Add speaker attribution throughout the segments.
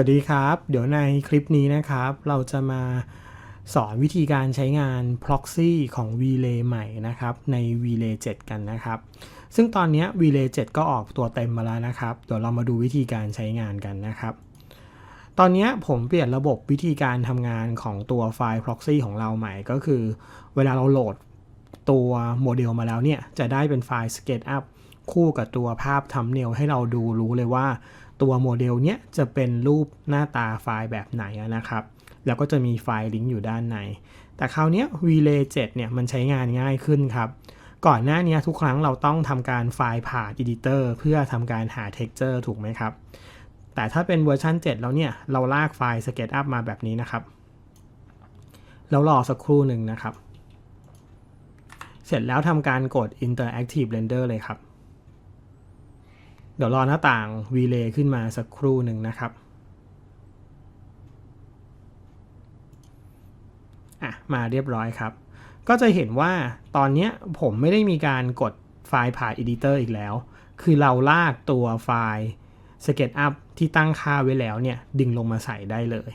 Speaker 1: วัสดีครับ เดี๋ยวในคลิปนี้นะครับ เราจะมาสอนวิธีการใช้งาน proxy ของ Relay ใหม่นะครับ ใน Relay 7 กันนะครับ ซึ่งตอนนี้ Relay 7 ก็ออกตัวเต็มมาแล้วนะครับ เดี๋ยวเรามาดูวิธีการใช้งานกันนะครับ ตอนนี้ผมเปลี่ยนระบบวิธีการทำงานของตัวไฟล์ proxy ของเราใหม่ก็คือ เวลาเราโหลดตัวโมเดลมาแล้วเนี่ย จะได้เป็นไฟล์ SketchUp คู่กับตัวภาพทำเนลให้เราดูรู้เลยว่า ตัวโมเดลเนี้ยจะเป็นรูปหน้าตาไฟล์แบบไหนนะครับ แล้วก็จะมีไฟล์ลิงก์อยู่ด้านใน แต่คราวนี้ย Relay 7เนี่ยมันใช้งานง่ายขึ้นครับ ก่อนหน้านี้ทุกครั้งเราต้องทำการไฟล์ผ่าน Editor เพื่อทำการหา Texture ถูกไหมครับ แต่ถ้าเป็นเวอร์ชัน7 แล้วเนี่ยเราลากไฟล์ SketchUp มาแบบนี้นะครับ แล้วรอสักครู่หนึ่งนะครับ เสร็จแล้วทำการกด Interactive Render เลยครับ เดี๋ยวรอหน้าต่าง Relay ขึ้นมาสักครู่หนึ่งนะครับอะมาเรียบร้อยครับ ก็จะเห็นว่าตอนนี้ผมไม่ได้มีการกดไฟล์ผ่าน Editor อีกแล้ว คือเราลากตัวไฟล์ SketchUp ที่ตั้งค่าไว้แล้วเนี่ย ดึงลงมาใส่ได้เลย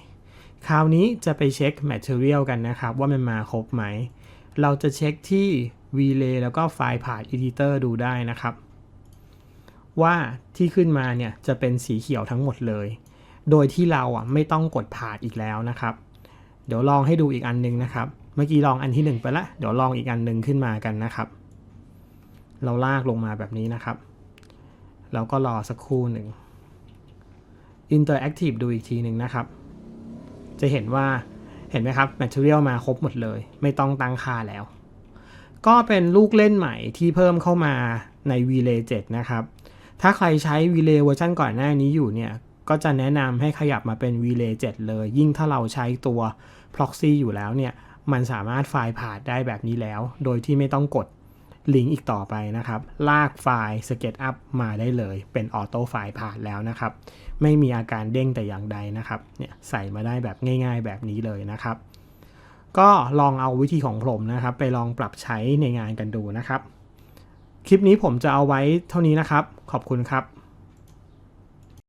Speaker 1: คราวนี้จะไปเช็ค Material กันนะครับ ว่ามันมาครบไหม เราจะเช็คที่ Relay แล้วก็ไฟล์ผ่าน Editor ดูได้นะครับ ว่าที่ขึ้นมาเนี่ยจะเป็นสีเขียวทั้งหมดเลย โดยที่เราอะไม่ต้องกดผ่านอีกแล้วนะครับ เดี๋ยวลองให้ดูอีกอันนึงนะครับ เมื่อกี้ลองอันที่ 1 ไปละเดี๋ยวลองอีกอันหนึ่งขึ้นมากันนะครับ เราลากลงมาแบบนี้นะครับ แล้วก็รอสักครู่หนึ่ง Interactive ดูอีกทีหนึ่งนะครับ จะเห็นว่าเห็นไหมครับ Material มาครบหมดเลย ไม่ต้องตั้งค่าแล้ว ก็เป็นลูกเล่นใหม่ที่เพิ่มเข้ามาใน Relay 7นะครับ ถ้าใครใช้ Relay เวอร์ชันก่อนหน้านี้อยู่เนี่ยก็จะแนะนำให้ขยับมาเป็น Relay 7 เลย ยิ่งถ้าเราใช้ตัว Proxy อยู่แล้วเนี่ยมันสามารถไฟล์ผ่านได้แบบนี้แล้ว โดยที่ไม่ต้องกดลิงก์อีกต่อไปนะครับ ลากไฟล์ SketchUp มาได้เลยเป็นออโต้ไฟล์ผ่านแล้วนะครับ ไม่มีอาการเด้งแต่อย่างใดนะครับเนี่ยใส่มาได้แบบง่าย ๆ แบบนี้เลยนะครับ ก็ลองเอาวิธีของผมนะครับ ไปลองปรับใช้ในงานกันดูนะครับ คลิปนี้ผมจะเอาไว้เท่านี้นะครับ ขอบคุณครับ